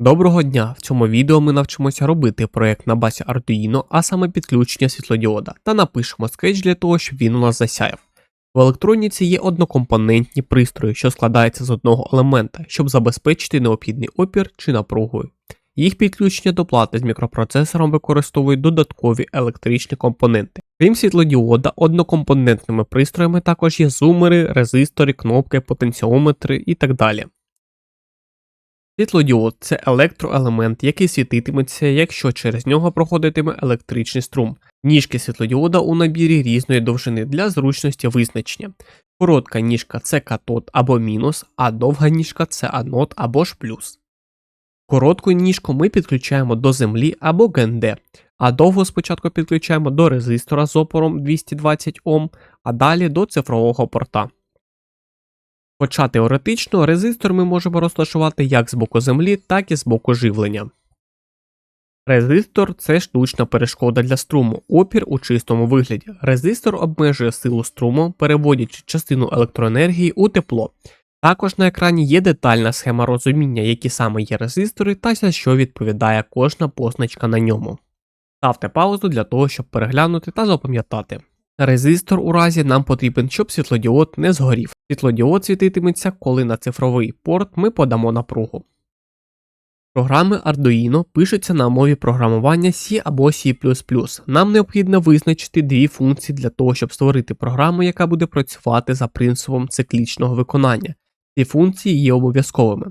Доброго дня! В цьому відео ми навчимося робити проект на базі Arduino, а саме підключення світлодіода, та напишемо скетч для того, щоб він у нас засяяв. В електроніці є однокомпонентні пристрої, що складаються з одного елемента, щоб забезпечити необхідний опір чи напругу. Їх підключення до плати з мікропроцесором використовують додаткові електричні компоненти. Крім світлодіода, однокомпонентними пристроями також є зумери, резистори, кнопки, потенціометри і так далі. Світлодіод це електроелемент, який світитиметься, якщо через нього проходитиме електричний струм. Ніжки світлодіода у набірі різної довжини для зручності визначення. Коротка ніжка це катод або мінус, а довга ніжка це анод або ж плюс. Коротку ніжку ми підключаємо до землі або ГНД, а довгу спочатку підключаємо до резистора з опором 220 Ом, а далі до цифрового порта. Хоча теоретично резистор ми можемо розташувати як з боку землі, так і з боку живлення. Резистор це штучна перешкода для струму, опір у чистому вигляді. Резистор обмежує силу струму, переводячи частину електроенергії у тепло. Також на екрані є детальна схема розуміння, які саме є резистори та за що відповідає кожна позначка на ньому. Ставте паузу для того, щоб переглянути та запам'ятати. Резистор у разі нам потрібен, щоб світлодіод не згорів. Світлодіод світитиметься, коли на цифровий порт ми подамо напругу. Програми Arduino пишуться на мові програмування C або C. Нам необхідно визначити дві функції для того, щоб створити програму, яка буде працювати за принципом циклічного виконання. Ці функції є обов'язковими.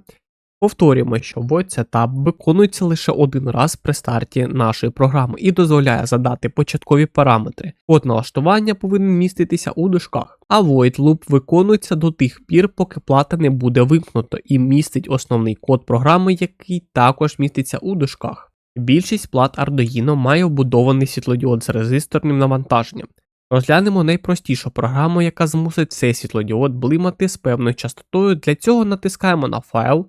Повторюємо, що void setup виконується лише один раз при старті нашої програми і дозволяє задати початкові параметри. Код налаштування повинен міститися у дужках, а void loop виконується до тих пір, поки плата не буде вимкнуто і містить основний код програми, який також міститься у дужках. Більшість плат Arduino має вбудований світлодіод з резисторним навантаженням. Розглянемо найпростішу програму, яка змусить цей світлодіод блимати з певною частотою. Для цього натискаємо на файл.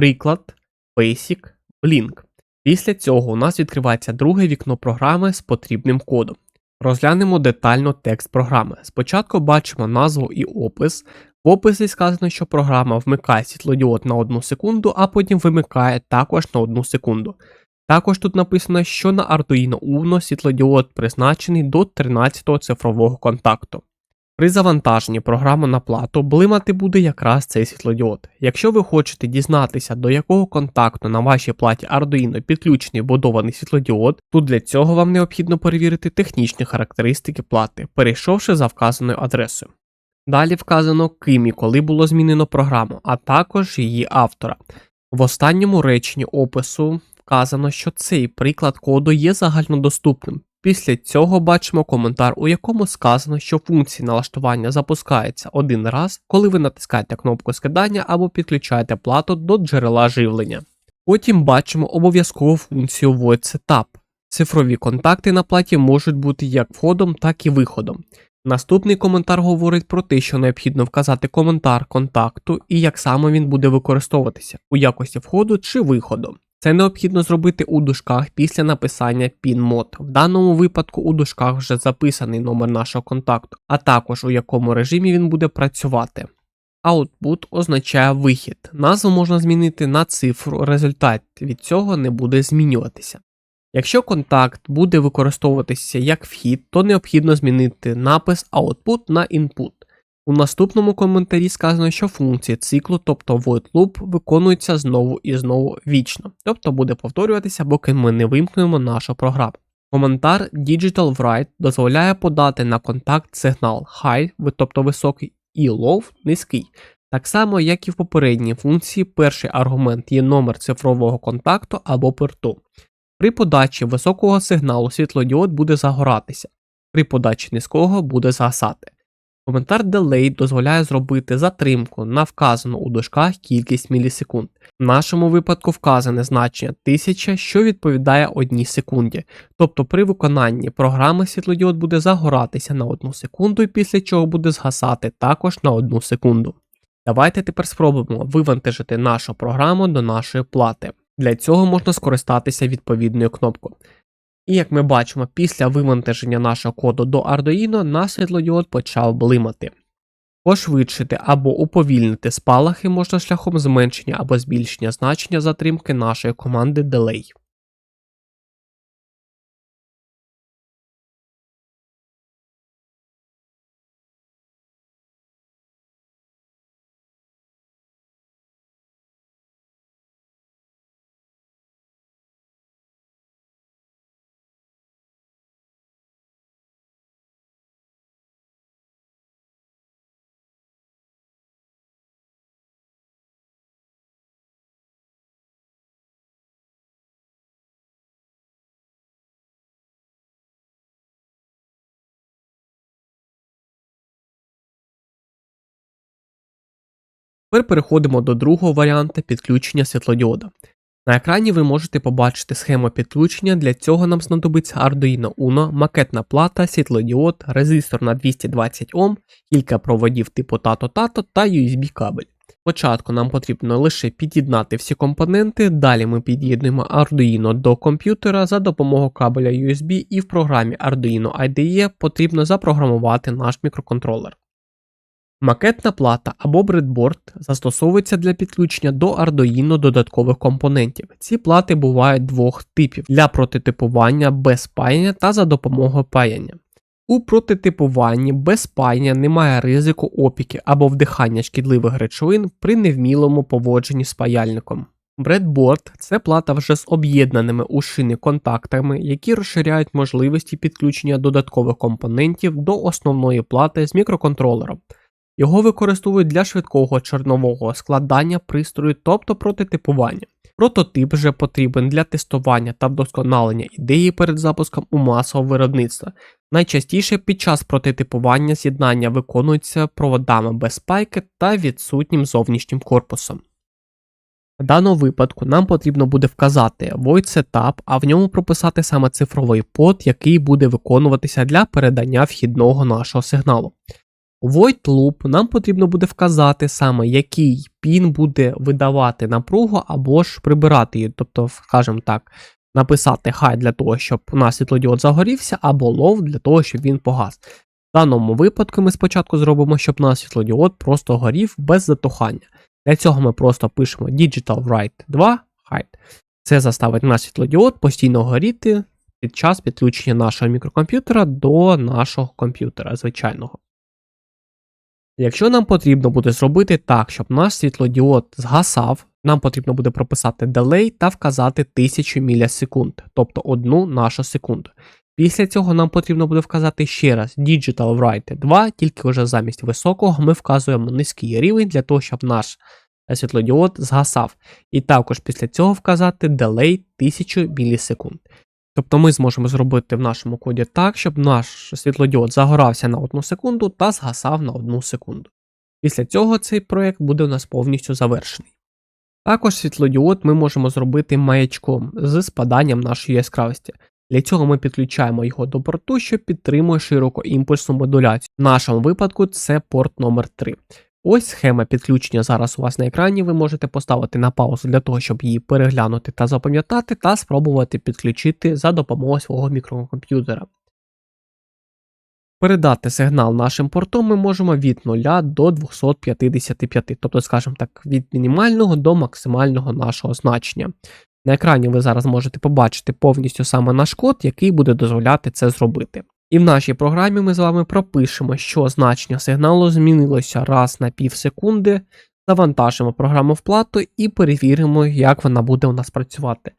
Приклад Basic Blink. Після цього у нас відкривається друге вікно програми з потрібним кодом. Розглянемо детально текст програми. Спочатку бачимо назву і опис. В описі сказано, що програма вмикає світлодіод на 1 секунду, а потім вимикає також на 1 секунду. Також тут написано, що на Arduino Uno світлодіод призначений до 13-го цифрового контакту. При завантаженні програми на плату блимати буде якраз цей світлодіод. Якщо ви хочете дізнатися, до якого контакту на вашій платі Arduino підключений вбудований світлодіод, то для цього вам необхідно перевірити технічні характеристики плати, перейшовши за вказаною адресою. Далі вказано, ким і коли було змінено програму, а також її автора. В останньому реченні опису вказано, що цей приклад коду є загальнодоступним. Після цього бачимо коментар, у якому сказано, що функція налаштування запускається один раз, коли ви натискаєте кнопку скидання або підключаєте плату до джерела живлення. Потім бачимо обов'язкову функцію Void Setup. Цифрові контакти на платі можуть бути як входом, так і виходом. Наступний коментар говорить про те, що необхідно вказати коментар контакту і як саме він буде використовуватися у якості входу чи виходу. Це необхідно зробити у дужках після написання PIN-мод. В даному випадку у дужках вже записаний номер нашого контакту, а також у якому режимі він буде працювати. Output означає вихід. Назву можна змінити на цифру, результат від цього не буде змінюватися. Якщо контакт буде використовуватися як вхід, то необхідно змінити напис Output на Input. У наступному коментарі сказано, що функція циклу, тобто void loop, виконується знову і знову вічно, тобто буде повторюватися, поки ми не вимкнемо нашу програму. Коментар Digital Write дозволяє подати на контакт сигнал high, тобто високий, і low низький. Так само, як і в попередній функції, перший аргумент є номер цифрового контакту або порту. При подачі високого сигналу світлодіод буде загоратися, при подачі низького буде згасати. Коментар Delay дозволяє зробити затримку на вказану у дужках кількість мілісекунд. В нашому випадку вказане значення 1000, що відповідає 1 секунді. Тобто при виконанні програми світлодіод буде загоратися на 1 секунду, і після чого буде згасати також на 1 секунду. Давайте тепер спробуємо вивантажити нашу програму до нашої плати. Для цього можна скористатися відповідною кнопкою. І як ми бачимо, після вивантаження нашого коду до Arduino наш світлодіод почав блимати. Пошвидшити або уповільнити спалахи можна шляхом зменшення або збільшення значення затримки нашої команди Delay. Тепер переходимо до другого варіанту підключення світлодіода. На екрані ви можете побачити схему підключення, для цього нам знадобиться Arduino Uno, макетна плата, світлодіод, резистор на 220 Ом, кілька проводів типу тато-тато та USB кабель. Спочатку нам потрібно лише під'єднати всі компоненти, далі ми під'єднуємо Arduino до комп'ютера за допомогою кабеля USB і в програмі Arduino IDE потрібно запрограмувати наш мікроконтролер. Макетна плата або бредборд застосовується для підключення до Arduino додаткових компонентів. Ці плати бувають двох типів для прототипування без паяння та за допомогою паяння. У прототипуванні без паяння немає ризику опіки або вдихання шкідливих речовин при невмілому поводженні з паяльником. Бредборд це плата вже з об'єднаними у шини контактами, які розширяють можливості підключення додаткових компонентів до основної плати з мікроконтролером. Його використовують для швидкого чорнового складання пристрою, тобто прототипування. Прототип вже потрібен для тестування та вдосконалення ідеї перед запуском у масове виробництво. Найчастіше під час прототипування з'єднання виконується проводами без спайки та відсутнім зовнішнім корпусом. В даному випадку нам потрібно буде вказати Void Setup, а в ньому прописати саме цифровий под, який буде виконуватися для передання вхідного нашого сигналу. Void Loop нам потрібно буде вказати саме, який пін буде видавати напругу або ж прибирати її. Тобто, скажімо так, написати high для того, щоб у нас світлодіод загорівся, або low для того, щоб він погас. В даному випадку ми спочатку зробимо, щоб у нас світлодіод просто горів без затухання. Для цього ми просто пишемо Digital Write 2 hide. Це заставить наш світлодіод постійно горіти під час підключення нашого мікрокомп'ютера до нашого комп'ютера звичайного. Якщо нам потрібно буде зробити так, щоб наш світлодіод згасав, нам потрібно буде прописати delay та вказати 1000 мілісекунд, тобто одну нашу секунду. Після цього нам потрібно буде вказати ще раз Digital Write 2, тільки вже замість високого ми вказуємо низький рівень для того, щоб наш світлодіод згасав. І також після цього вказати Delay 1000 мілісекунд. Тобто ми зможемо зробити в нашому коді так, щоб наш світлодіод загорався на 1 секунду та згасав на 1 секунду. Після цього цей проєкт буде у нас повністю завершений. Також світлодіод ми можемо зробити маячком з спаданням нашої яскравості. Для цього ми підключаємо його до порту, що підтримує широкоімпульсну модуляцію. В нашому випадку це порт номер 3 Ось схема підключення зараз у вас на екрані. Ви можете поставити на паузу для того, щоб її переглянути та запам'ятати, та спробувати підключити за допомогою свого мікрокомп'ютера. Передати сигнал нашим портом ми можемо від 0 до 255, тобто, скажімо так, від мінімального до максимального нашого значення. На екрані ви зараз можете побачити повністю саме наш код, який буде дозволяти це зробити. І в нашій програмі ми з вами пропишемо, що значення сигналу змінилося раз на пів секунди, завантажимо програму в плату і перевіримо, як вона буде у нас працювати.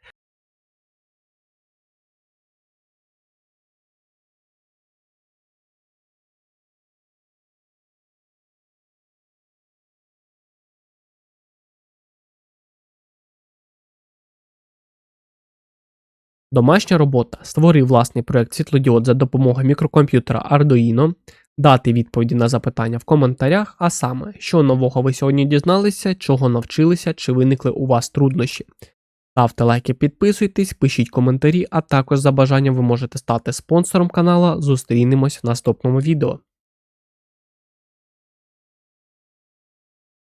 Домашня робота. Створи власний проект світлодіод за допомогою мікрокомп'ютера Arduino, дати відповіді на запитання в коментарях, а саме, що нового ви сьогодні дізналися, чого навчилися, чи виникли у вас труднощі. Ставте лайки, підписуйтесь, пишіть коментарі, а також за бажанням ви можете стати спонсором канала. Зустрінемось в наступному відео.